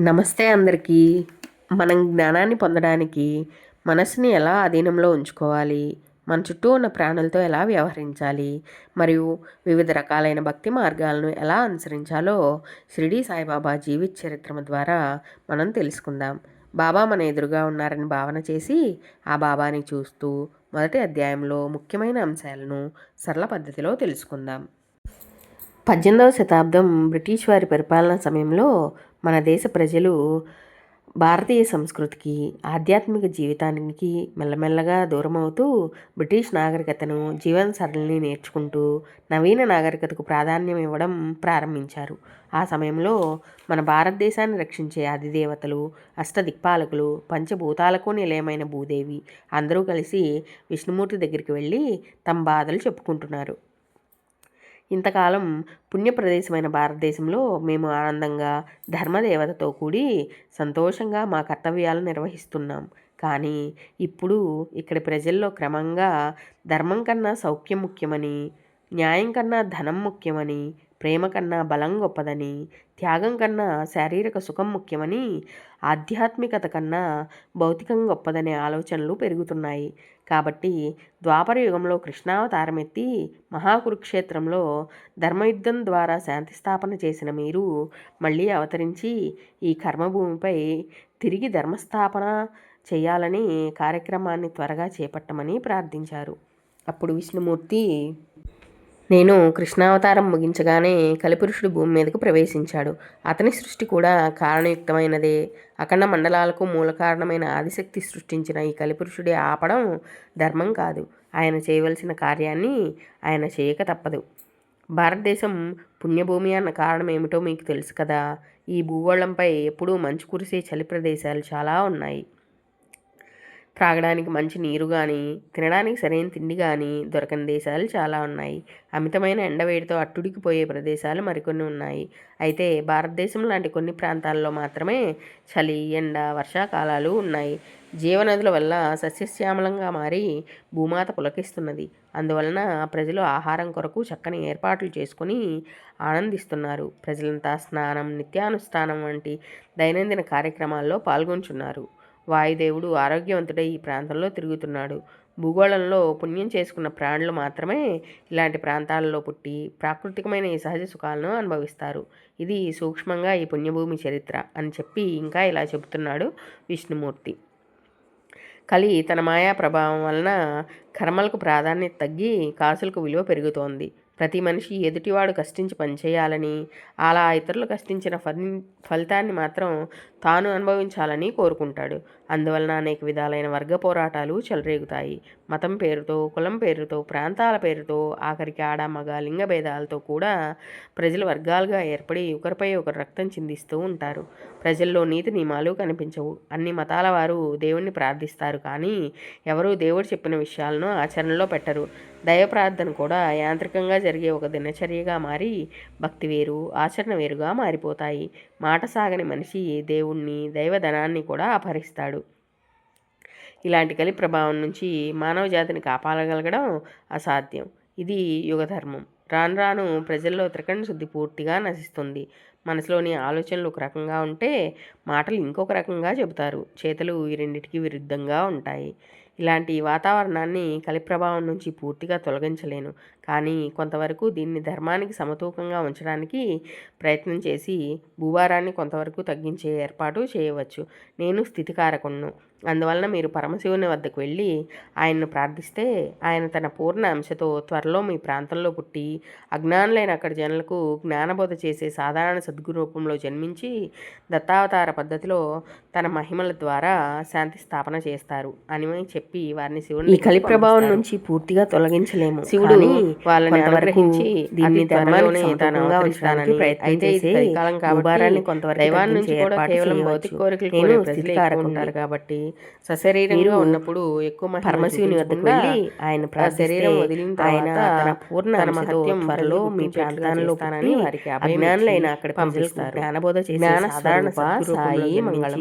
నమస్తే అందరికీ. మనం జ్ఞానాన్ని పొందడానికి మనసుని ఎలా అధీనంలో ఉంచుకోవాలి? మన చుట్టూ ఉన్న ప్రాణులతో ఎలా వ్యవహరించాలి? మరియు వివిధ రకాలైన భక్తి మార్గాలను ఎలా అనుసరించాలో షిరిడి సాయిబాబా జీవిత చరిత్ర ద్వారా మనం తెలుసుకుందాం. బాబా మన ఎదురుగా ఉన్నారని భావన చేసి ఆ బాబాని చూస్తూ మొదటి అధ్యాయంలో ముఖ్యమైన అంశాలను సరళ పద్ధతిలో తెలుసుకుందాం. పద్దెనిమిదవ శతాబ్దం బ్రిటిష్ వారి పరిపాలన సమయంలో మన దేశ ప్రజలు భారతీయ సంస్కృతికి ఆధ్యాత్మిక జీవితానికి మెల్లమెల్లగా దూరమవుతూ బ్రిటిష్ నాగరికతను జీవన సరళిని నేర్చుకుంటూ నవీన నాగరికతకు ప్రాధాన్యం ఇవ్వడం ప్రారంభించారు. ఆ సమయంలో మన భారతదేశాన్ని రక్షించే అధిదేవతలు అష్టదిక్పాలకులు పంచభూతాలకు నిలయమైన భూదేవి అందరూ కలిసి విష్ణుమూర్తి దగ్గరికి వెళ్ళి తమ బాధలు చెప్పుకుంటున్నారు. ఇంతకాలం పుణ్యప్రదేశమైన భారతదేశంలో మేము ఆనందంగా ధర్మదేవతతో కూడి సంతోషంగా మా కర్తవ్యాలు నిర్వహిస్తున్నాం. కానీ ఇప్పుడు ఇక్కడి ప్రజల్లో క్రమంగా ధర్మం కన్నా సౌఖ్యం ముఖ్యమని న్యాయం కన్నా ధనం ముఖ్యమని ప్రేమ కన్నా బలం గొప్పదని త్యాగం కన్నా శారీరక సుఖం ముఖ్యమని ఆధ్యాత్మికత కన్నా భౌతికం గొప్పదనే ఆలోచనలు పెరుగుతున్నాయి. కాబట్టి ద్వాపర యుగంలో కృష్ణావతారం ఎత్తి మహాకురుక్షేత్రంలో ధర్మయుద్ధం ద్వారా శాంతి స్థాపన చేసిన మీరు మళ్ళీ అవతరించి ఈ కర్మభూమిపై తిరిగి ధర్మస్థాపన చేయాలని కార్యక్రమాన్ని త్వరగా చేపట్టమని ప్రార్థించారు. అప్పుడు విష్ణుమూర్తి నేను కృష్ణావతారం ముగించగానే కలిపురుషుడు భూమి మీదకు ప్రవేశించాడు. అతని సృష్టి కూడా కారణయుక్తమైనదే. అఖండ మండలాలకు మూల కారణమైన ఆదిశక్తి సృష్టించిన ఈ కలిపురుషుడే ఆపడం ధర్మం కాదు. ఆయన చేయవలసిన కార్యాన్ని ఆయన చేయక తప్పదు. భారతదేశం పుణ్యభూమి అన్న కారణం ఏమిటో మీకు తెలుసు కదా. ఈ భూగోళంపై ఎప్పుడూ మంచు కురిసే చలి ప్రదేశాలు చాలా ఉన్నాయి. త్రాగడానికి మంచి నీరు కానీ తినడానికి సరైన తిండి కానీ దొరకని దేశాలు చాలా ఉన్నాయి. అమితమైన ఎండవేడితో అట్టుడికిపోయే ప్రదేశాలు మరికొన్ని ఉన్నాయి. అయితే భారతదేశం లాంటి కొన్ని ప్రాంతాల్లో మాత్రమే చలి ఎండ వర్షాకాలాలు ఉన్నాయి. జీవనదుల వల్ల సస్యశ్యామలంగా మారి భూమాత పులకిస్తున్నది. అందువలన ప్రజలు ఆహారం కొరకు చక్కని ఏర్పాట్లు చేసుకుని ఆనందిస్తున్నారు. ప్రజలంతా స్నానం నిత్యానుష్ఠానం వంటి దైనందిన కార్యక్రమాల్లో పాల్గొంటున్నారు. వాయుదేవుడు ఆరోగ్యవంతుడై ఈ ప్రాంతంలో తిరుగుతున్నాడు. భూగోళంలో పుణ్యం చేసుకున్న ప్రాణులు మాత్రమే ఇలాంటి ప్రాంతాలలో పుట్టి ప్రాకృతికమైన ఈ సహజ సుఖాలను అనుభవిస్తారు. ఇది సూక్ష్మంగా ఈ పుణ్యభూమి చరిత్ర అని చెప్పి ఇంకా ఇలా చెబుతున్నాడు విష్ణుమూర్తి. కలి తన మాయా ప్రభావం వలన కర్మలకు ప్రాధాన్యత తగ్గి కాసులకు విలువ పెరుగుతోంది. ప్రతి మనిషి ఎదుటివాడు కష్టించి పనిచేయాలని అలా ఇతరులు కష్టించిన ఫలి ఫలితాన్ని మాత్రం తాను అనుభవించాలని కోరుకుంటాడు. అందువలన అనేక విధాలైన వర్గ పోరాటాలు చెలరేగుతాయి. మతం పేరుతో కులం పేరుతో ప్రాంతాల పేరుతో ఆఖరికి ఆడ మగ లింగ భేదాలతో కూడా ప్రజలు వర్గాలుగా ఏర్పడి ఒకరిపై ఒకరు రక్తం చిందిస్తూ ఉంటారు. ప్రజల్లో నీతి నియమాలు కనిపించవు. అన్ని మతాల వారు దేవుణ్ణి ప్రార్థిస్తారు కానీ ఎవరూ దేవుడు చెప్పిన విషయాలను ఆచరణలో పెట్టరు. దైవ ప్రార్థన కూడా యాంత్రికంగా జరిగే ఒక దినచర్యగా మారి భక్తి వేరు ఆచరణ వేరుగా మారిపోతాయి. మాట సాగని మనిషి దేవుణ్ణి దైవధనాన్ని కూడా అపహరిస్తాడు. ఇలాంటి కలి ప్రభావం నుంచి మానవ జాతిని కాపాడగలగడం అసాధ్యం. ఇది యుగధర్మం రాను రాను ప్రజల్లో త్రికరణ శుద్ధి పూర్తిగా నశిస్తుంది. మనసులోని ఆలోచనలు ఒక రకంగా ఉంటే మాటలు ఇంకొక రకంగా చెబుతారు. చేతలు ఈ రెండింటికి విరుద్ధంగా ఉంటాయి. ఇలాంటి వాతావరణాన్ని కలి ప్రభావం నుంచి పూర్తిగా తొలగించలేను. కానీ కొంతవరకు దీన్ని ధర్మానికి సమతూకంగా ఉంచడానికి ప్రయత్నం చేసి భూభారాన్ని కొంతవరకు తగ్గించే ఏర్పాటు చేయవచ్చు. నేను స్థితికారకుణ్ణు. అందువలన మీరు పరమశివుని వద్దకు వెళ్ళి ఆయన్ను ప్రార్థిస్తే ఆయన తన పూర్ణ అంశతో త్వరలో మీ ప్రాంతంలో పుట్టి అజ్ఞానులైన అక్కడి జనులకు జ్ఞానబోధ చేసే సాధారణ సద్గురు రూపంలో జన్మించి దత్తావతార పద్ధతిలో తన మహిమల ద్వారా శాంతి స్థాపన చేస్తారు అని చెప్పి వారిని శివుని ఈ కలి ప్రభావం నుంచి పూర్తిగా తొలగించలేము. శివుడు వాళ్ళని అనుగ్రహించి దీన్ని ధర్మాన్ని తానంగా ఉంచడానికి కాలం కాబట్టి కొంతవరకు దైవాన్ని నుంచి కూడా కేవలం భౌతిక కోరికలు కాబట్టి సశరీరంగా ఉన్నప్పుడు ఎక్కువ పరమశివుని వద్దకు వెళ్ళి ఆయన శరీరం వదిలిన ఆయన తన పూర్ణ మహత్యం త్వరలో మీ ప్రాంతాల్లో తానని వారికి అజ్ఞానులైన అక్కడ పంపిస్తారు. జ్ఞానబోధ చేసే సాధారణ సాయి మంగళం.